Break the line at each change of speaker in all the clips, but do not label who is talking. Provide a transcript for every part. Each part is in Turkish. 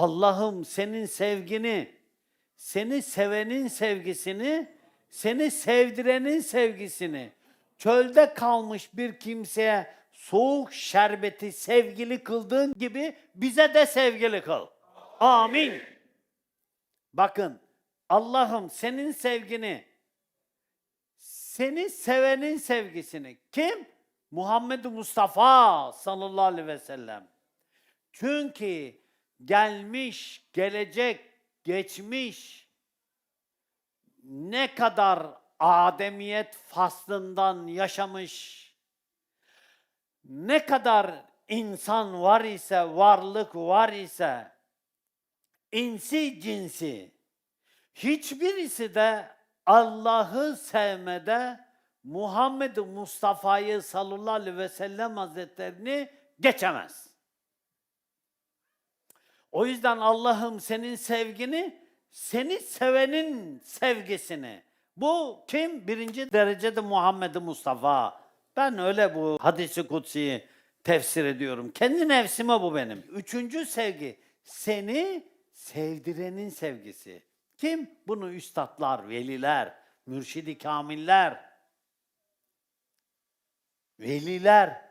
Allah'ım senin sevgini, seni sevenin sevgisini, seni sevdirenin sevgisini, çölde kalmış bir kimseye soğuk şerbeti sevgili kıldığın gibi bize de sevgili kıl. Amin. Bakın Allah'ım senin sevgini, seni sevenin sevgisini. Kim? Muhammed Mustafa sallallahu aleyhi ve sellem. Çünkü gelmiş, gelecek, geçmiş ne kadar ademiyet faslından yaşamış, ne kadar insan var ise, varlık var ise, insi cinsi, hiçbirisi de Allah'ı sevmede Muhammed Mustafa'yı sallallahu aleyhi ve sellem hazretlerini geçemez. O yüzden Allah'ım senin sevgini, seni sevenin sevgisini. Bu kim? Birinci derecede Muhammed Mustafa. Ben öyle bu hadisi kutsiyi tefsir ediyorum. Kendi nefsime bu benim. Üçüncü sevgi, seni sevdirenin sevgisi. Kim? Bunu üstadlar, veliler, mürşidi kamiller, veliler,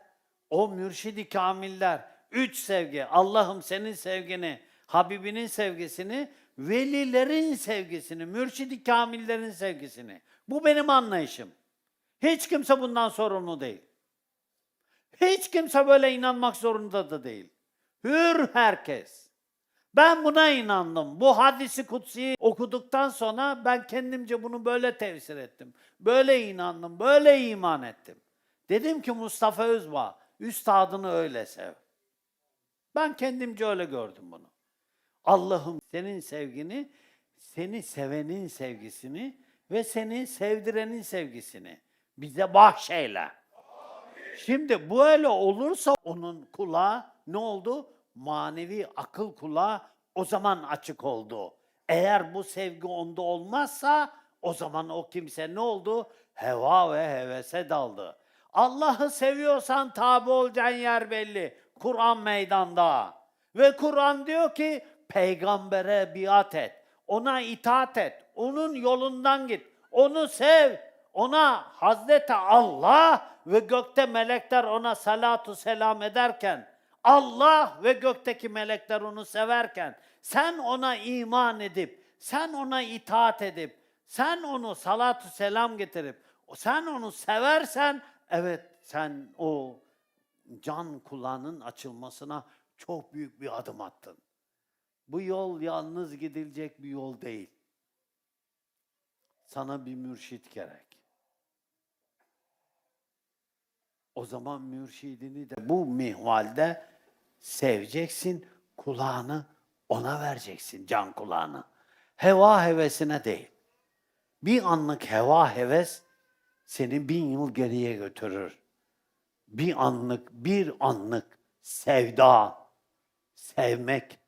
o mürşidi kamiller, üç sevgi, Allah'ım senin sevgini, Habibinin sevgisini, velilerin sevgisini, mürşidi kamillerin sevgisini. Bu benim anlayışım. Hiç kimse bundan sorumlu değil. Hiç kimse böyle inanmak zorunda da değil. Hür herkes. Ben buna inandım. Bu hadisi kutsiyi okuduktan sonra ben kendimce bunu böyle tefsir ettim. Böyle inandım, böyle iman ettim. Dedim ki Mustafa Özbağ, üstadını öyle sev. Ben kendimce öyle gördüm bunu. Allah'ım senin sevgini, seni sevenin sevgisini ve seni sevdirenin sevgisini bize bahşeyle. Şimdi bu öyle olursa onun kulağı ne oldu? Manevi akıl kulağı o zaman açık oldu. Eğer bu sevgi onda olmazsa o zaman o kimse ne oldu? Heva ve hevese daldı. Allah'ı seviyorsan tabi olacağın yer belli. Kur'an meydanda. Ve Kur'an diyor ki peygambere biat et. Ona itaat et. Onun yolundan git. Onu sev. Ona Hazreti Allah ve gökte melekler ona salatu selam ederken, Allah ve gökteki melekler onu severken, sen ona iman edip, sen ona itaat edip, sen onu salatu selam getirip, sen onu seversen, evet sen o can kulağının açılmasına çok büyük bir adım attın. Bu yol yalnız gidilecek bir yol değil. Sana bir mürşit gerek. O zaman mürşidini de bu mihvalde seveceksin, kulağını ona vereceksin, can kulağını. Heva hevesine değil. Bir anlık heva heves seni bin yıl geriye götürür. Bir anlık, bir anlık sevda, sevmek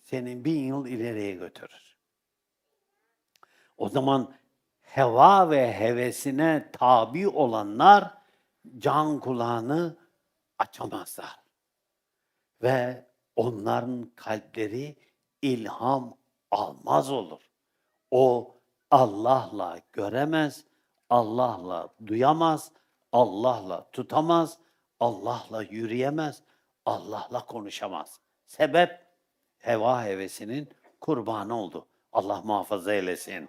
seni bin yıl ileriye götürür. O zaman heva ve hevesine tabi olanlar can kulağını açamazlar. Ve onların kalpleri ilham almaz olur. O Allah'la göremez, Allah'la duyamaz, Allah'la tutamaz, Allah'la yürüyemez, Allah'la konuşamaz. Sebep heva hevesinin kurbanı oldu. Allah muhafaza eylesin.